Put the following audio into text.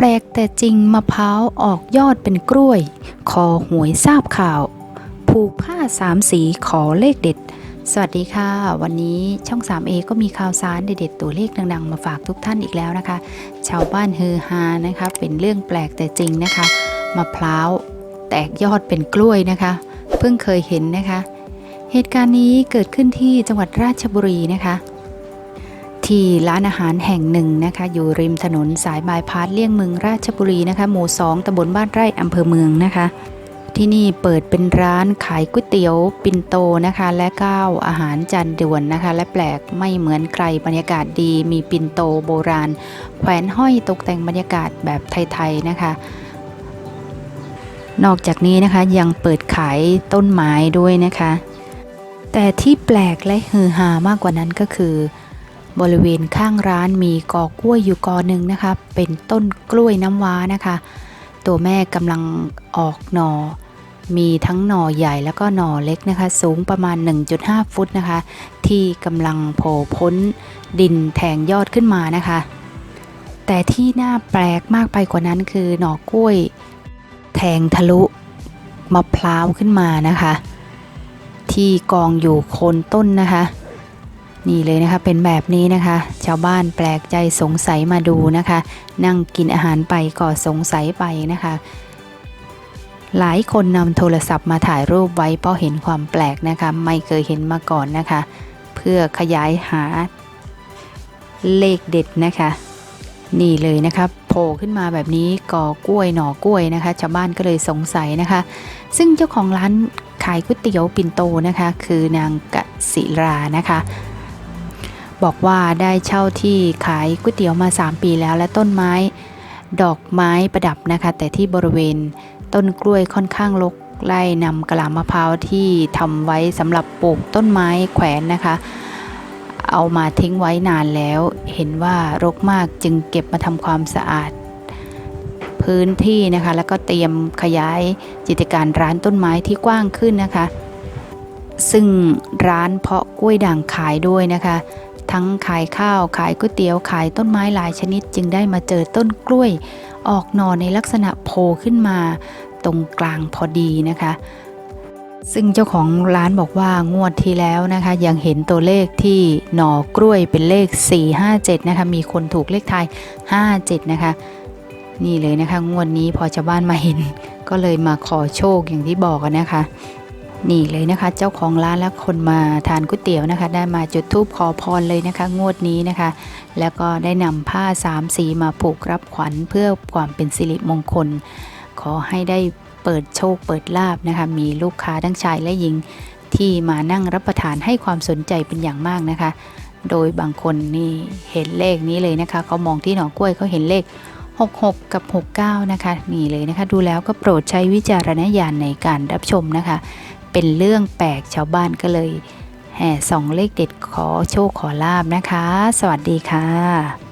แปลกแต่จริงมะพร้าวออกยอดเป็นกล้วย คอหวยทราบข่าว ผูกผ้าสามสีขอเลขเด็ด สวัสดีค่ะ วันนี้ช่อง 3A ก็มีข่าวสารเด็ดๆตัวเลขดังๆ มาฝากทุกท่านอีกแล้วนะคะ ชาวบ้านฮือฮานะคะ เป็นเรื่องแปลกแต่จริงนะคะมะพร้าวแตกยอดเป็นกล้วยนะคะ เพิ่งเคยเห็นนะคะ เหตุการณ์นี้เกิดขึ้นที่จังหวัดราชบุรีนะคะ ที่ร้านอาหารแห่งหนึ่งนะคะ อยู่ริมถนนสายบายพาสเลี่ยงเมืองราชบุรีนะคะ หมู่2ตำบลบ้านไร่อำเภอเมืองนะคะ ที่นี่เปิดเป็นร้านขายก๋วยเตี๋ยวปิ่นโตนะคะ และก้าวอาหารจานด่วนนะคะ และแปลกไม่เหมือนใครบรรยากาศดี มีปิ่นโตโบราณ แขวนห้อยตกแต่งบรรยากาศแบบไทยๆนะคะนอกจากนี้นะคะยังเปิดขายต้นไม้ด้วยนะคะ แต่ที่แปลกและฮือฮามากกว่านั้นก็คือ บริเวณข้างร้านมีกอกล้วยอยู่กอหนึ่งนะคะ เป็นต้นกล้วยน้ำว้านะคะ ตัวแม่กำลังออกหนอ่อ มีทั้งหน่อใหญ่แล้วก็หน่อเล็กนะคะ สูงประมาณ 1.5 ฟุตนะคะ ที่กำลังโผล่พ้นดินแทงยอดขึ้นมานะคะ แต่ที่น่าแปลกมากไปกว่านั้นคือหน่อกล้วย แทงทะลุมะพร้าวขึ้นมานะคะ ที่กองอยู่โคนต้นนะคะ นี่เลยนะคะเป็นแบบนี้นะคะ ชาวบ้านแปลกใจสงสัยมาดูนะคะ นั่งกินอาหารไปก็สงสัยไปนะคะ หลายคนนำโทรศัพท์มาถ่ายรูปไว้เพราะเห็นความแปลกนะคะ ไม่เคยเห็นมาก่อนนะคะ เพื่อขยายหาเลขเด็ดนะคะ นี่เลยนะคะโผล่ขึ้นมาแบบนี้ก่อกล้วยหน่อกล้วยนะคะ ชาวบ้านก็เลยสงสัยนะคะ ซึ่งเจ้าของร้านขายก๋วยเตี๋ยวปิ่นโตนะคะ คือนางกศิรานะคะ บอกว่าได้เช่าที่ขายก๋วยเตี๋ยวมา 3 ปีแล้วและต้นไม้ ดอกไม้ประดับนะคะ แต่ที่บริเวณต้นกล้วยค่อนข้างรกไล่นำกะลามะพร้าวที่ทำไว้สำหรับปลูกต้นไม้แขวนนะคะ เอามาทิ้งไว้นานแล้ว เห็นว่ารกมากจึงเก็บมาทำความสะอาด พื้นที่นะคะ แล้วก็เตรียมขยายกิจการร้านต้นไม้ที่กว้างขึ้นนะคะ ซึ่งร้านเพาะกล้วยด่างขายด้วยนะคะ ทั้งขายข้าวขายก๋วยเตี๋ยวขายต้นไม้หลายชนิดจึงได้มาเจอต้นกล้วย ออกหน่อในลักษณะโผล่ขึ้นมา ตรงกลางพอดีนะคะ ซึ่งเจ้าของร้านบอกว่างวดที่แล้วนะคะ ยังเห็นตัวเลขที่หน่อกล้วยเป็นเลข 457 นะคะ มีคนถูกเลขไทย 57 นะคะ นี่เลยนะคะ งวดนี้พอชาวบ้านมาเห็น ก็เลยมาขอโชคอย่างที่บอกนะคะ นี่เลยนะคะ เจ้าของร้านและคนมาทานก๋วยเตี๋ยวนะคะ ได้มาจุดธูปขอพรเลยนะคะ งวดนี้นะคะ แล้วก็ได้นำผ้าสามสีมาผูกรับขวัญเพื่อความเป็นสิริมงคล ขอให้ได้เปิดโชคเปิดลาบนะคะ มีลูกค้าทั้งชายและหญิงที่มานั่งรับประทานให้ความสนใจเป็นอย่างมากนะคะ โดยบางคนนี่เห็นเลขนี้เลยนะคะเขามองที่หน่อกล้วยเขาเห็นเลข 66 กับ 69 นะคะ นี่เลยนะคะ ดูแล้วก็โปรดใช้วิจารณญาณในการรับชมนะคะ เป็นเรื่องแปลกชาวบ้านก็เลยแห่ส่องเลขเด็ดขอโชคขอลาบนะคะ สวัสดีค่ะ